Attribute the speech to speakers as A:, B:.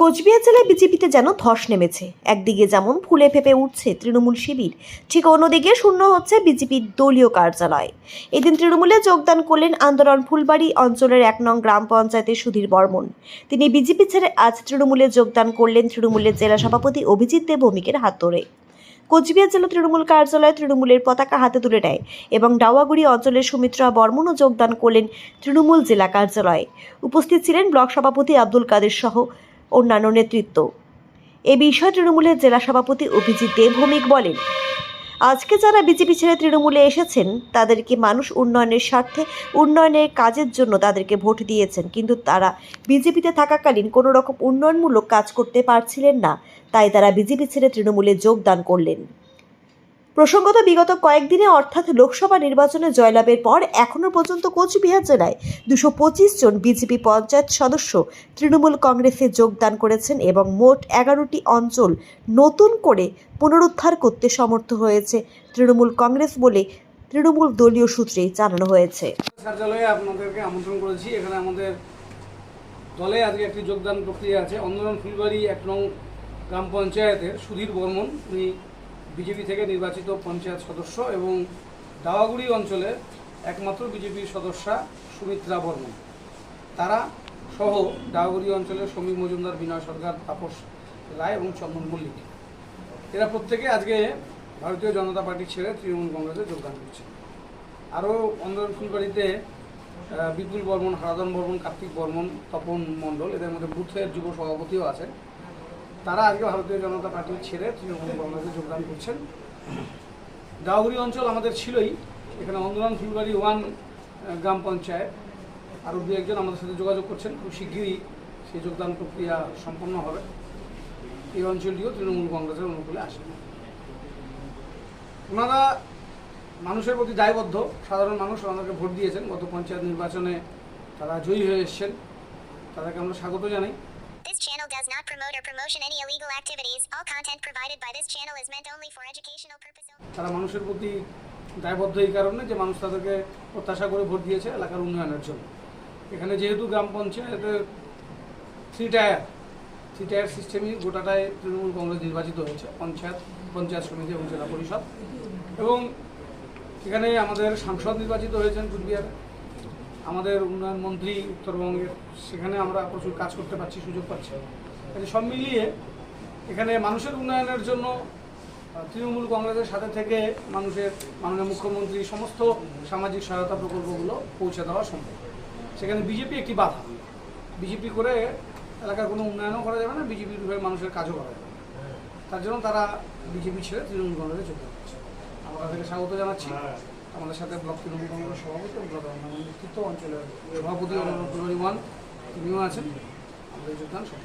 A: কোচবিহার জেলায় বিজেপিতে যেন ধস নেমেছে। একদিকে যেমন ফুলে ফেপে উঠছে তৃণমূল শিবির, ঠিক অন্যদিকে শূন্য হচ্ছে বিজেপির দলীয় কার্যালয়। এদিন তৃণমূলে যোগদান করলেন আন্দোলন ফুলবাড়ি অঞ্চলের এক নং গ্রাম পঞ্চায়েতের সুধীর বর্মন। তিনি বিজেপি ছেড়ে আজ তৃণমূলে যোগদান করলেন তৃণমূলের জেলা সভাপতি অভিজিৎ দেব ভৌমিকের হাত ধরে। কোচবিহার জেলা তৃণমূল কার্যালয়ে তৃণমূলের পতাকা হাতে তুলে নেয় এবং ডাওয়াগুড়ি অঞ্চলের সুমিত্রা বর্মনও যোগদান করলেন তৃণমূল জেলা কার্যালয়ে। উপস্থিত ছিলেন ব্লক সভাপতি আব্দুল কাদের সহ অন্যান্য নেতৃত্ব। এ বিষয়ে তৃণমূলের জেলা সভাপতি অভিজিৎ দে ভৌমিক বলেন, আজকে যারা বিজেপি ছেড়ে তৃণমূলে এসেছেন, তাদেরকে মানুষ উন্নয়নের স্বার্থে, উন্নয়নের কাজের জন্য তাদেরকে ভোট দিয়েছেন, কিন্তু তারা বিজেপিতে থাকাকালীন কোনো রকম উন্নয়নমূলক কাজ করতে পারছিলেন না, তাই তারা বিজেপি ছেড়ে তৃণমূলে যোগদান করলেন। প্রসঙ্গত বিগত কয়েকদিনে অর্থাৎ লোকসভা নির্বাচনে জয়লাভের পর এখনও পর্যন্ত কোচবিহার জেলায় দুশো পঁচিশ জন বিজেপি পঞ্চায়েত সদস্য তৃণমূল কংগ্রেসে যোগদান করেছেন এবং মোট এগারোটি অঞ্চল নতুন করে পুনরুদ্ধার করতে সমর্থ হয়েছে তৃণমূল কংগ্রেস বলে তৃণমূল দলীয় সূত্রে জানানো হয়েছে।
B: কার্যালয়ে আপনাদেরকে আমন্ত্রণ করেছি। এখানে আমাদের দলে আজকে একটি যোগদান প্রক্রিয়া আছে। অন্দরন ফুলবাড়ি এক নং গ্রাম পঞ্চায়েতের সুধীর বর্মন। উনি বিজেপি থেকে নির্বাচিত পঞ্চায়েত সদস্য এবং দাওয়াগুড়ি অঞ্চলে একমাত্র বিজেপির সদস্যা সুমিত্রা বর্মন। তারা সহ দাওয়াগুড়ি অঞ্চলের সমীর মজুমদার, বিনয় সরকার, তাপস রায় এবং চন্দন মল্লিক। এরা প্রত্যেকে আজকে ভারতীয় জনতা পার্টি ছেড়ে তৃণমূল কংগ্রেসে যোগদান করছে আরও অন্দর ফুলবাড়িতে বিপুল বর্মন, হারাধন বর্মন, কার্তিক বর্মন, তপন মণ্ডল, এদের মধ্যে বুথের যুব সভাপতিও আছেন। তারা আজকে ভারতীয় জনতা পার্টি ছেড়ে তৃণমূল কংগ্রেসে যোগদান করছেন। দাউরি অঞ্চল আমাদের ছিলই, এখানে অন্দরান ফুলবাড়ি ওয়ান গ্রাম পঞ্চায়েত। আরও দু একজন আমাদের সাথে যোগাযোগ করছেন, খুব শিগগিরই সেই যোগদান প্রক্রিয়া সম্পন্ন হবে। এই অঞ্চলটিও তৃণমূল কংগ্রেসের অনুকূলে আসে ওনারা মানুষের প্রতি দায়বদ্ধ, সাধারণ মানুষ ওনাদেরকে ভোট দিয়েছেন। গত পঞ্চায়েত নির্বাচনে তারা জয়ী হয়ে এসছেন। তাদেরকে আমরা স্বাগত জানাই।
C: This channel does not promote or promotion any illegal activities. All content provided by this channel is meant only for educational purposes.
B: তারা মানুষের প্রতি দায়বদ্ধ এই কারণে যে মানুষ তাদেরকে প্রত্যাশা করে ভোট দিয়েছে এলাকার উন্নয়নের জন্য এখানে যেহেতু গ্রাম পঞ্চায়েতের থ্রি টায়ার থ্রি টায়ার সিস্টেমই গোটাটায় তৃণমূল কংগ্রেস নির্বাচিত হয়েছে, পঞ্চায়েত পঞ্চায়েত সমিতি এবং জেলা পরিষদ এবং এখানে আমাদের সাংসদ নির্বাচিত হয়েছেন কুচবিহারে আমাদের উন্নয়ন মন্ত্রী উত্তরবঙ্গের, সেখানে আমরা প্রচুর কাজ করতে পারছি, সুযোগ পাচ্ছি। সব মিলিয়ে এখানে মানুষের উন্নয়নের জন্য তৃণমূল কংগ্রেসের সাথে থেকে মানুষের মাননীয় মুখ্যমন্ত্রী সমস্ত সামাজিক সহায়তা প্রকল্পগুলো পৌঁছে দেওয়া সম্ভব। সেখানে বিজেপি একটি বাধা। বিজেপি করে এলাকার কোনো উন্নয়নও করা যাবে না বিজেপির হয়ে মানুষের কাজও করা যাবে তার জন্য তারা বিজেপি ছেড়ে তৃণমূল কংগ্রেসে যোগদান করছে আমরা তাদেরকে স্বাগত জানাচ্ছি। আমাদের সাথে ব্লক তৃণমূল কংগ্রেস সভাপতি ব্লক নেতৃত্ব অঞ্চলের সভাপতি অনুরোধ তিনিও আছেন। আমাদের যোগদান সব